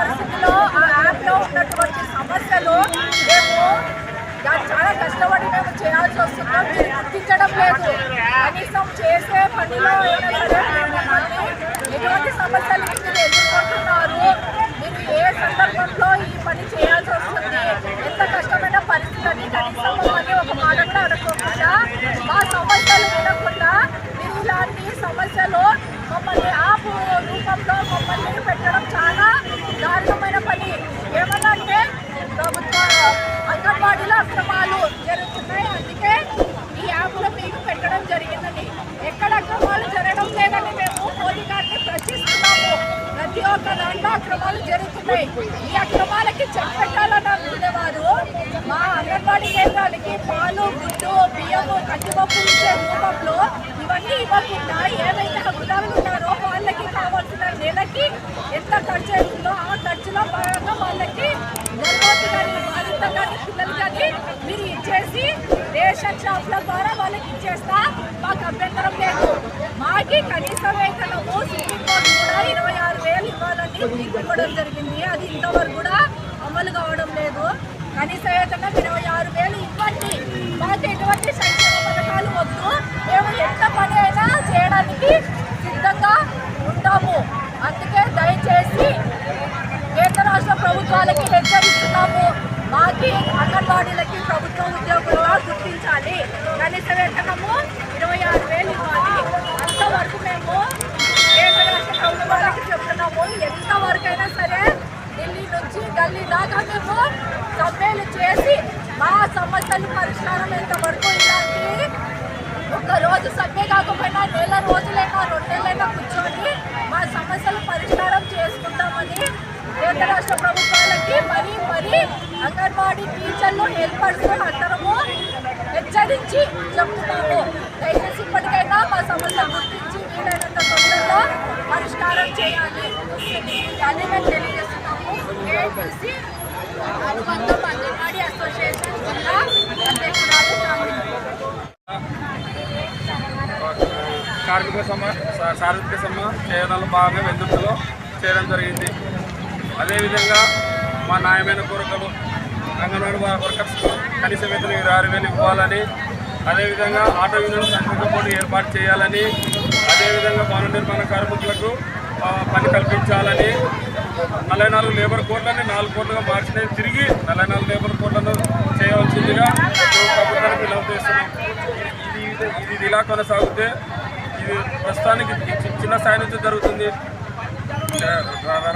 Thank you. ప్రశ్నిస్తున్నాము ప్రతి ఒక్క దాంట్లో అక్రమాలు జరుగుతున్నాయి. ఈ అక్రమాలకి చెక్ పెట్టాలని అనుకునేవారు మా అంగన్వాడీ కేంద్రాలకి పాలు గుడ్డు బియ్యము కందిపప్పు ఇచ్చే రూపంలో ఇవన్నీ ఇవ్వకుండా ఏవైతే హక్కుదారులు ఉన్నారో వాళ్ళకి కావాల్సిన నెలకి ఎంత ఖర్చు అవుతుందో ఆ ఖర్చులో భాగంగా వాళ్ళకి గర్భవతి కానీ బాధిత కానీ పిల్లలు కానీ మీరు ఇచ్చేసి రేషన్ షాప్ల ద్వారా వాళ్ళకి ఇచ్చేస్తా మాకు అభ్యంతరం లేదు. మాకి కనీస వేతనము సుప్రీంకోర్టు కూడా ఇరవై ఆరు వేలు ఇవ్వాలని తీర్పు ఇవ్వడం జరిగింది. అది ఇంతవరకు కూడా అమలు కావడం లేదు. కనీస వేతనం ఇరవై ఆరు వేలు ఇవ్వండి. మాకు ఎటువంటి సంక్షేమ పథకాలు వద్దు. మేము ఎంత పని అయినా చేయడానికి సిద్ధంగా ఉంటాము. అందుకే దయచేసి కేంద్ర రాష్ట్ర ప్రభుత్వాలకి హెచ్చరిస్తున్నాము. మాకి అంగన్వాడీలకి ప్రభుత్వ ఉద్యోగులుగా గుర్తించాలి. కనీస వేతనము ఇరవై ఆరు వేలు ఇవ్వాలి అంతవరకు మేము కేంద్ర రాష్ట్ర ప్రభుత్వాలకి చెప్తున్నాము ఎంతవరకైనా సరే ఢిల్లీ నుంచి గల్లీ దాకా మేము సమ్మెలు చేసి మా సమస్యలు పరిష్కారం ఎంతవరకు ఇలాంటి ఒక రోజు సమ్మె కాకపోయినా నెల రోజులైనా రెండు కూర్చొని మా సమస్యలు పరిష్కారం చేసుకుంటామని కేంద్ర రాష్ట్ర ప్రభుత్వాలకి మరీ మరీ అంగన్వాడీ టీచర్లు హెల్పర్స్ అందరము హెచ్చరించి చెప్తున్నాము. దయచేసి ఇప్పటికైనా మా సమస్యలు గుర్తించి వీలైనంత తొందరగా పరిష్కారం చేయాలి. అని మేము కార్మిక సమ్మె సా- సార్వత్రిక సమ్మె చేయడంలో భాగంగా వెందుర్తిలో చేయడం జరిగింది. అదేవిధంగా మా న్యాయమైన కోరికలు అంగన్వాడీ వర్కర్స్ కనీస వేతన ఇరవై ఆరు వేలు ఇవ్వాలని అదేవిధంగా ఆటో యూనియన్ సంఘ బోర్డు ఏర్పాటు చేయాలని అదేవిధంగా భవన నిర్మాణ కార్మికులకు పని కల్పించాలని నలభై నాలుగు లేబర్ కోడ్లని నాలుగు కోట్లుగా మార్చినవి తిరిగి నలభై నాలుగు లేబర్ కోడ్లను చేయవలసిందిగా ప్రభుత్వానికి విలువ చేస్తున్నాం. ఇది ఇది- ఇది ఇలా కొనసాగితే ఇది ప్రస్తుతానికి చిన్న స్థాయి నుంచి జరుగుతుంది.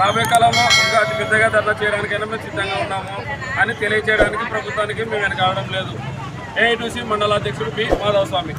రాబోయే కాలంలో ఇంకా అతి పెద్దగా ధర్నా చేయడానికైనా మేము సిద్ధంగా ఉన్నాము అని తెలియజేయడానికి ప్రభుత్వానికి మేము వెనకాడడం లేదు. ఏఐటీసీ మండలాధ్యక్షుడు పి మాధవస్వామి.